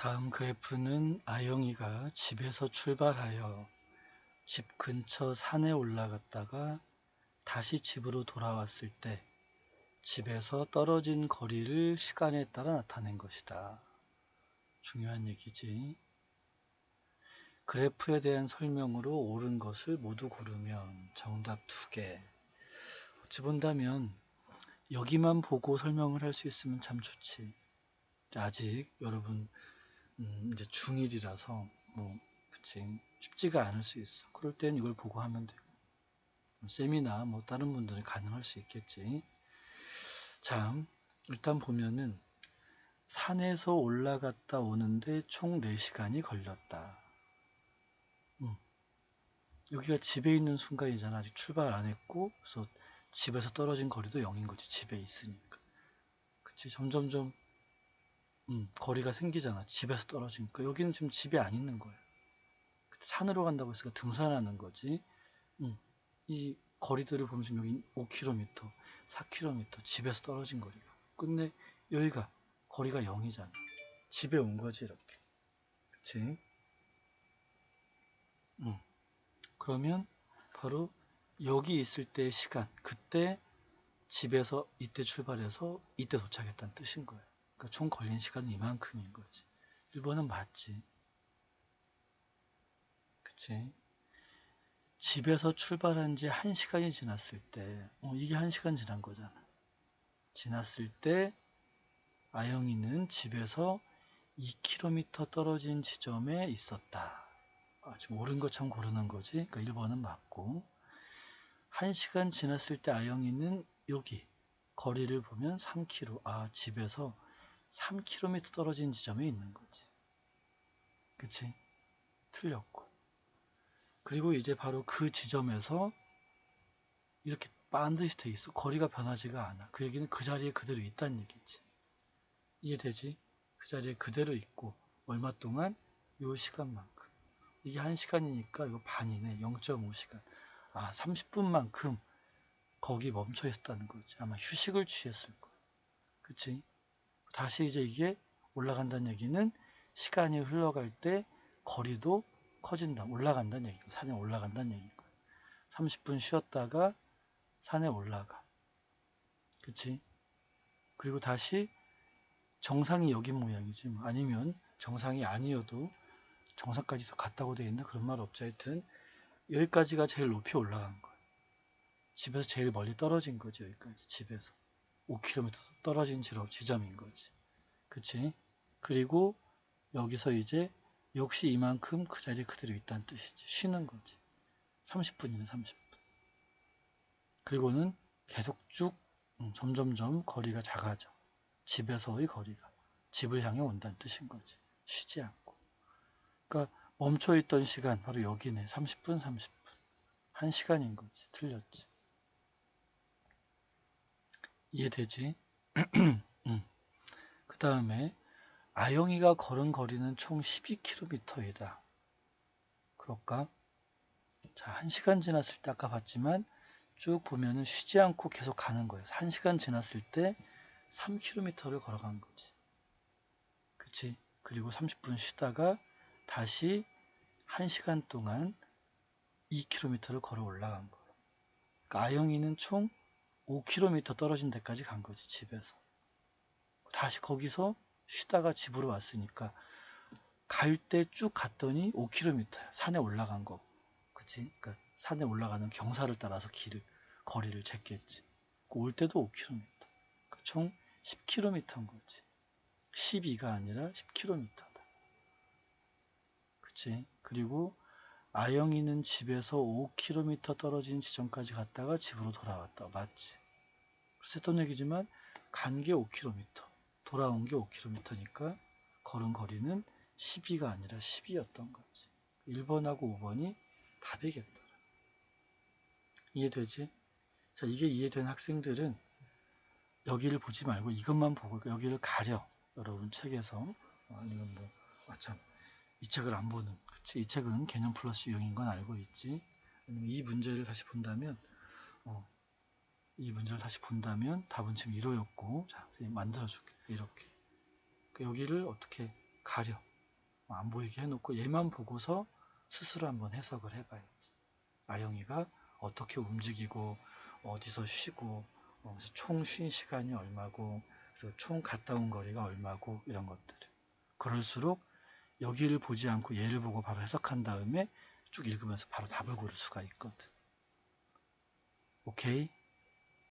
다음 그래프는 아영이가 집에서 출발하여 집 근처 산에 올라갔다가 다시 집으로 돌아왔을 때 집에서 떨어진 거리를 시간에 따라 나타낸 것이다. 중요한 얘기지. 그래프에 대한 설명으로 옳은 것을 모두 고르면 정답 두 개. 어찌 본다면 여기만 보고 설명을 할 수 있으면 참 좋지. 아직 여러분 음, 이제 중1이라서 뭐 그치 쉽지가 않을 수 있어. 그럴 땐 이걸 보고 하면 되고 쌤이나 뭐 다른 분들은 가능할 수 있겠지. 자, 일단 보면은 산에서 올라갔다 오는데 총 4시간이 걸렸다. 음. 여기가 집에 있는 순간이잖아. 아직 출발 안 했고, 그래서 집에서 떨어진 거리도 0인 거지. 집에 있으니까. 그치. 점점점, 음, 거리가 생기잖아. 집에서 떨어지니까. 여기는 지금 집에 안 있는 거야. 산으로 간다고 했으니까 등산하는 거지. 음, 이 거리들을 보면 지금 여기 5km, 4km 집에서 떨어진 거리가. 끝내 여기가 거리가 0이잖아. 집에 온 거지 이렇게. 그치? 음. 그러면 바로 여기 있을 때의 시간, 그때 집에서 이때 출발해서 이때 도착했다는 뜻인 거예요. 그러니까 총 걸린 시간은 이만큼인 거지. 1번은 맞지. 그치? 집에서 출발한 지 1시간이 지났을 때, 어, 이게 1시간 지난 거잖아. 지났을 때, 아영이는 집에서 2km 떨어진 지점에 있었다. 아, 지금 옳은 것처럼 고르는 거지. 그러니까 1번은 맞고. 1시간 지났을 때 아영이는 여기, 거리를 보면 3km. 아, 집에서 3km 떨어진 지점에 있는 거지. 그치? 틀렸고. 그리고 이제 바로 그 지점에서 이렇게 반드시 돼 있어. 거리가 변하지가 않아. 그 얘기는 그 자리에 그대로 있다는 얘기지. 이해되지? 그 자리에 그대로 있고 얼마 동안? 요 시간만큼. 이게 1시간이니까 이거 반이네. 0.5시간. 아, 30분만큼 거기 멈춰 있었다는 거지. 아마 휴식을 취했을 거야. 그치? 다시 이제 이게 올라간다는 얘기는 시간이 흘러갈 때 거리도 커진다. 올라간다는 얘기고 산에 올라간다는 얘기고 30분 쉬었다가 산에 올라가. 그치? 그리고 다시 정상이 여기 모양이지. 뭐. 아니면 정상이 아니어도 정상까지 더 갔다고 되어 있나? 그런 말 없지. 하여튼 여기까지가 제일 높이 올라간 거야. 집에서 제일 멀리 떨어진 거지. 여기까지 집에서 5km 떨어진 지점인 거지. 그치? 그리고 여기서 이제 역시 이만큼 그 자리에 그대로 있다는 뜻이지. 쉬는 거지. 30분이네, 30분. 그리고는 계속 쭉 음, 점점점 거리가 작아져. 집에서의 거리가. 집을 향해 온다는 뜻인 거지. 쉬지 않고. 그러니까 멈춰 있던 시간 바로 여기네. 30분, 30분. 1시간인 거지. 틀렸지. 이해되지? 음. 그 다음에 아영이가 걸은 거리는 총 12km이다. 그럴까? 자, 1시간 지났을 때 아까 봤지만 쭉 보면은 쉬지 않고 계속 가는 거예요. 1시간 지났을 때 3km를 걸어간 거지. 그치? 그리고 30분 쉬다가 다시 1시간 동안 2km를 걸어 올라간 거예요. 그러니까 아영이는 총 5km 떨어진 데까지 간 거지, 집에서. 다시 거기서 쉬다가 집으로 왔으니까 갈 때 쭉 갔더니 5km야. 산에 올라간 거. 그치? 그러니까 산에 올라가는 경사를 따라서 길을, 거리를 쟀겠지. 올 때도 5km. 그러니까 총 10km인 거지. 12가 아니라 10km다. 그치? 그리고 아영이는 집에서 5km 떨어진 지점까지 갔다가 집으로 돌아왔다. 맞지? 했던 얘기지만 간 게 5km, 돌아온 게 5km니까 걸은 거리는 12가 아니라 10이었던 거지. 1번하고 5번이 답이겠더라. 이해되지? 자, 이게 이해된 학생들은 여기를 보지 말고 이것만 보고 여기를 가려. 여러분 책에서 아니면 뭐, 아 참, 이 책을 안 보는. 그치? 이 책은 개념 플러스 유형인 건 알고 있지. 이 문제를 다시 본다면, 어, 이 문제를 다시 본다면 답은 지금 1호였고, 자, 선생님 만들어줄게. 이렇게. 그러니까 여기를 어떻게 가려. 어, 안 보이게 해놓고 얘만 보고서 스스로 한번 해석을 해봐야지. 아영이가 어떻게 움직이고 어디서 쉬고 어, 총쉰 시간이 얼마고 그리고 총 갔다 온 거리가 얼마고 이런 것들. 그럴수록 여기를 보지 않고 얘를 보고 바로 해석한 다음에 쭉 읽으면서 바로 답을 고를 수가 있거든. 오케이?